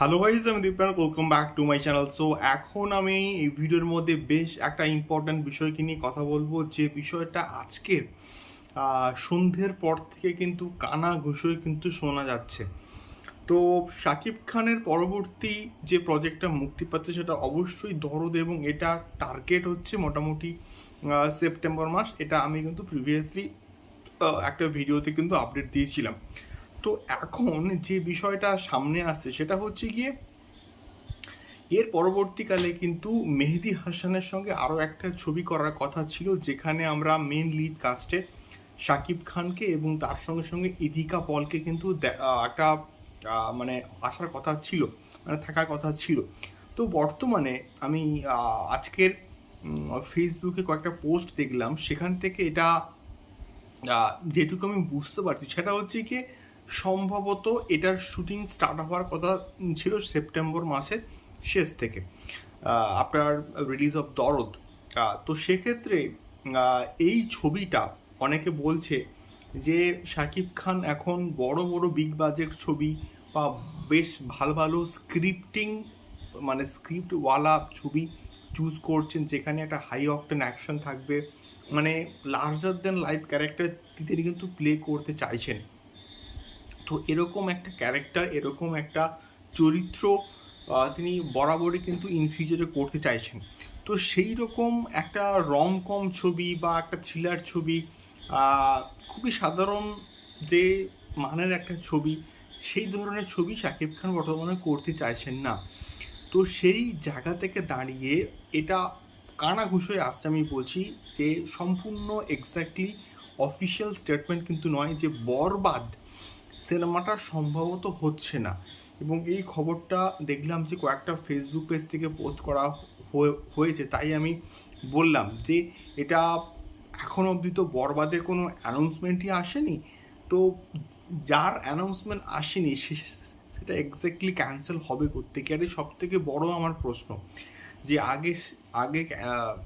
Hello guys আমি Dipran welcome back to my channel so এখন আমি এই ভিডিওর মধ্যে বেশ একটা ইম্পর্ট্যান্ট বিষয়কে নিয়ে কথা বলব। যে বিষয়টা আজকের সন্ধ্যের পর থেকে কিন্তু কানা ঘুষোয় কিন্তু শোনা যাচ্ছে। তো শাকিব খানের পরবর্তী যে প্রজেক্টটা মুক্তি পাচ্ছে, সেটা অবশ্যই দরদ এবং এটা টার্গেট হচ্ছে মোটামুটি সেপ্টেম্বর মাস। এটা আমি কিন্তু প্রিভিয়াসলি একটা ভিডিওতে কিন্তু আপডেট দিয়েছিলাম। তো এখন যে বিষয়টা সামনে আসছে সেটা হচ্ছে গিয়ে এর পরবর্তীকালে কিন্তু মেহেদি হাসানের সঙ্গে আরও একটা ছবি করার কথা ছিল, যেখানে আমরা মেন লিড কাস্টে শাকিব খানকে এবং তার সঙ্গে সঙ্গে ইদিকা পলকে কিন্তু একটা মানে আসার কথা ছিল মানে থাকার কথা ছিল। তো বর্তমানে আমি আজকের ফেসবুকে কয়েকটা পোস্ট দেখলাম, সেখান থেকে এটা যেটুকু আমি বুঝতে পারছি সেটা হচ্ছে কি সম্ভবত এটার শুটিং স্টার্ট হওয়ার কথা ছিল সেপ্টেম্বর মাসের শেষ থেকে। আপনার রিলিজ অফ দরদ। তো সেক্ষেত্রে এই ছবিটা অনেকে বলছে যে শাকিব খান এখন বড় বড় বিগ বাজেট ছবি বা বেশ ভালো ভালো স্ক্রিপ্টিং মানে স্ক্রিপ্টওয়ালা ছবি চুজ করছেন, যেখানে একটা হাই অকটেন অ্যাকশন থাকবে। মানে লার্জার দেন লাইফ ক্যারেক্টার তিনি কিন্তু প্লে করতে চাইছেন। তো এরকম একটা ক্যারেক্টার এরকম একটা চরিত্র তিনি বরাবরই কিন্তু ইন ফিউচারে করতে চাইছেন। তো সেই রকম একটা রম কম ছবি বা একটা থ্রিলার ছবি খুবই সাধারণ যে মানের একটা ছবি, সেই ধরনের ছবি শাকিব খান বর্তমানে করতে চাইছেন না। তো সেই জায়গা থেকে দাঁড়িয়ে এটা কানা ঘুষোয় আসছে আমি বলছি যে সম্পূর্ণ এক্স্যাক্টলি অফিসিয়াল স্টেটমেন্ট কিন্তু নয়, যে বরবাদ সিনেমাটা সম্ভবত হচ্ছে না। এবং এই খবরটা দেখলাম যে কয়েকটা ফেসবুক পেজ থেকে পোস্ট করা হয়ে- হয়েছে। তাই আমি বললাম যে এটা এখন অবধি তো বরবাদের কোনো অ্যানাউন্সমেন্টই আসেনি। তো যার অ্যানাউন্সমেন্ট আসেনি সেটা এক্স্যাক্টলি ক্যান্সেল হবে করতে গিয়ে সব থেকে বড় আমার প্রশ্ন যে আগে আগে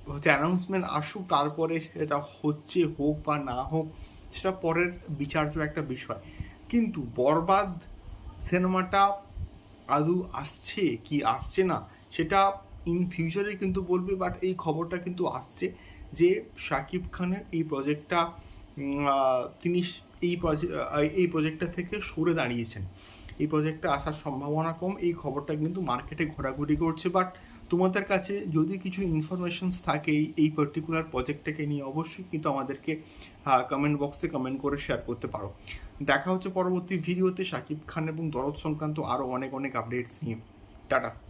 হচ্ছে অ্যানাউন্সমেন্ট আসুক, তারপরে সেটা হচ্ছে হোক বা না হোক, সেটা পরের বিচার্য একটা বিষয়। কিন্তু বরবাদ সিনেমাটা আদৌ আসছে কি আসছে না, সেটা ইন ফিউচারে কিন্তু বলবে বাট এই খবরটা কিন্তু আসছে যে শাকিব খানের এই প্রজেক্টটা তিনি এই প্রজেক্ট এই প্রজেক্টটা থেকে সরে দাঁড়িয়েছেন। এই প্রজেক্টটা আসার সম্ভাবনা কম, এই খবরটা কিন্তু মার্কেটে ঘোরাঘুরি করছে। বাট তোমাদের কাছে যদি কিছু ইনফরমেশনস থাকে এই- এই পার্টিকুলার প্রজেক্টটাকে নিয়ে, অবশ্যই কিন্তু আমাদেরকে কমেন্ট বক্সে কমেন্ট করে শেয়ার করতে পারো। দেখা হচ্ছে পরবর্তী ভিডিওতে শাকিব খান এবং দরদ সংক্রান্ত আরও অনেক অনেক আপডেটস নিয়ে। টাটা।